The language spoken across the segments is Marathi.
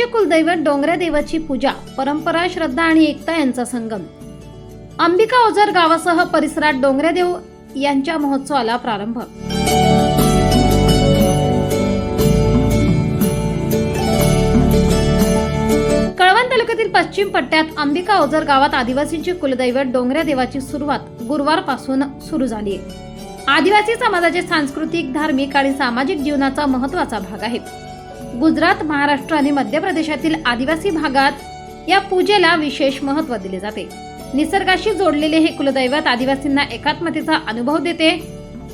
आदिवासींचे कुलदैवत डोंगऱ्या देवाची पूजा परंपरा श्रद्धा आणि एकता यांचा संगम. अंबिका ओझर गावासह परिसरात डोंगऱ्या देव यांच्या महोत्सवाला प्रारंभ. कळवण तालुक्यातील पश्चिम पट्ट्यात अंबिका ओझर गावात आदिवासींचे कुलदैवत डोंगऱ्या देवाची सुरुवात गुरुवारपासून सुरू झाली आहे आदिवासी समाजाचे सांस्कृतिक धार्मिक आणि सामाजिक जीवनाचा महत्त्वाचा भाग आहे गुजरात महाराष्ट्र आणि मध्य प्रदेशातील आदिवासी भागात या पूजेला विशेष महत्त्व दिले जाते. निसर्गाशी जोडलेले हे कुलदैवत आदिवासींना एकात्मतेचा अनुभव देते.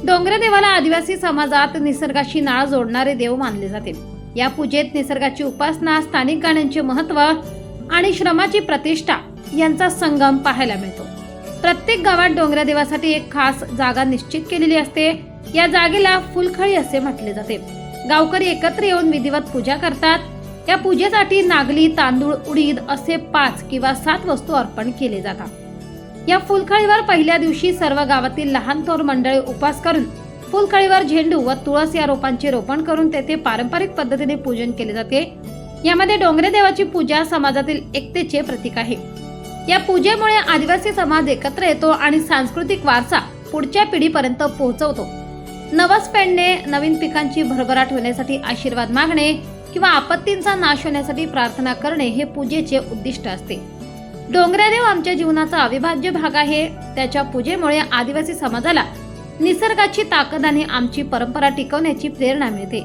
डोंगरे देवाला आदिवासी समाजात निसर्गाशी नाळ जोडणारे देव मानले जाते. या पूजेत निसर्गाची उपासना स्थानिक गाण्यांचे महत्त्व आणि श्रमाची प्रतिष्ठा यांचा संगम पाहायला मिळतो. प्रत्येक गावात डोंगऱ्या देवासाठी एक खास जागा निश्चित केलेली असते. या जागेला फुलखळी असे म्हटले जाते. गावकरी एकत्र येऊन विधिवत पूजा करतात. या पूजेसाठी नागली तांदूळ उडीद असे पाच किंवा सात वस्तू अर्पण केले जातात. या फुलखळीवर पहिल्या दिवशी सर्व गावातील लहान थोर मंडळी उपास करून फुलखळीवर झेंडू व तुळस या रोपांचे रोपण करून तेथे पारंपरिक पद्धतीने पूजन केले जाते. यामध्ये डोंगरे देवाची पूजा समाजातील एकतेचे प्रतीक आहे. या पूजेमुळे आदिवासी समाज एकत्र येतो आणि सांस्कृतिक वारसा पुढच्या पिढीपर्यंत पोहोचवतो. नवस पेडणे नवीन पिकांची भरभराट होण्यासाठी आशीर्वाद मागणे किंवा आपत्तींचा नाश होण्यासाठी प्रार्थना करणे हे पूजेचे उद्दिष्ट असते. डोंगरादेव आमच्या जीवनाचा अविभाज्य भाग आहे. त्याच्या पूजेमुळे आदिवासी समाजाला निसर्गाची ताकद आणि आमची परंपरा टिकवण्याची प्रेरणा मिळते.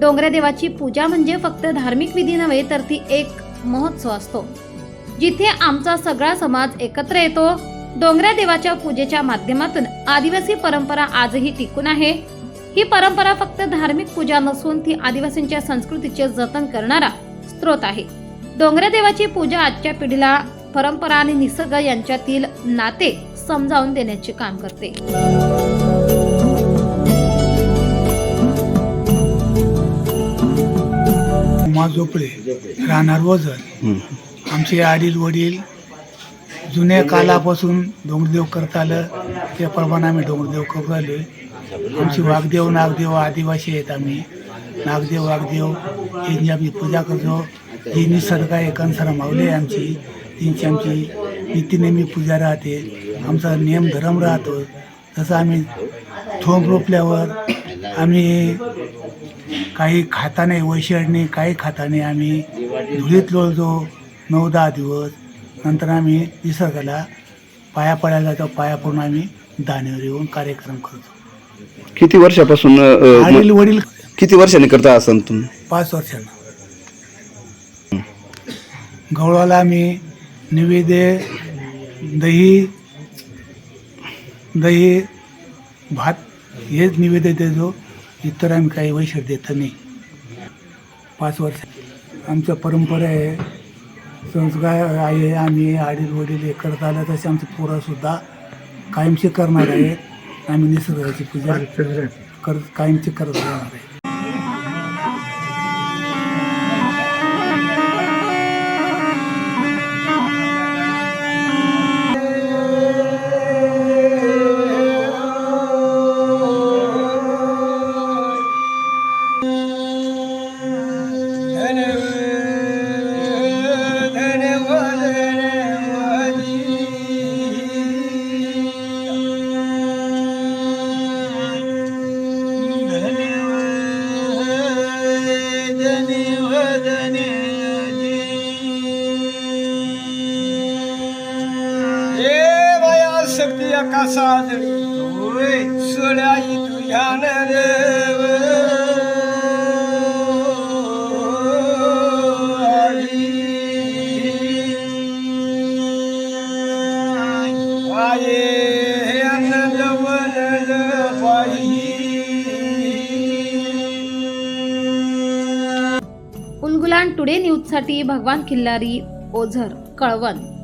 डोंगऱ्यादेवाची पूजा म्हणजे फक्त धार्मिक विधी नव्हे तर ती एक महोत्सव असतो. जिथे आमचा सगळा समाज एकत्र येतो. डोंगऱ्या देवाच्या पूजेच्या माध्यमातून आदिवासी परंपरा आजही टिकून आहे. ही परंपरा फक्त धार्मिक पूजा नसून ती आदिवासींच्या संस्कृतीचे जतन करणारा स्रोत आहे. डोंगऱ्या देवाची पूजा आजच्या पिढीला परंपरा आणि निसर्ग यांच्यातील नाते समजावून देण्याचे काम करते. राहणार वजन आमचे आडील वडील जुन्या कालापासून डोंगरदेव करता आलं त्याप्रमाणे आम्ही डोंगरदेव करू राहिलोय. आमची वाघदेव नागदेव आदिवासी आहेत आम्ही. नागदेव वाघदेव यांची आम्ही पूजा करतो. जी निसर्ग आहे कंसरा आहे आमची. त्यांची आमची नित्यनेमी पूजा राहते. आमचा नियम धर्म राहतो. तसं आम्ही थोंब रोपल्यावर आम्ही काही खाता नाही वैशाळणी काही खाता नाही. आम्ही धुळीत लोळतो नऊ दहा दिवस. नंतर आम्ही निसर्गाला पाया पडायला जातो पाया पडून आम्ही दाण्यावर येऊन कार्यक्रम करतो. किती वर्षापासून अ, आडील वडील किती वर्षांनी करता असं तुम्ही? पाच वर्षांना. गवळाला आम्ही निवेदे दही दही भात हेच निवेदन देतो. इतर आम्ही काही वैशिष्ट्य देत नाही. पाच वर्ष आमच्या परंपरा आहे संस्कार आहे आम्ही आडील वडील हे करत आलं तसे आमचे पोरंसुद्धा कायमचे करणार आहेत. आम्ही निसर्गाची पूजा कर कायमची करत राहणार आहे शक्ती आकाशात तुझ्या देव आये आनंद वनद उलगुलान टुडे न्यूजसाठी भगवान खिल्लारी ओझर कळवण.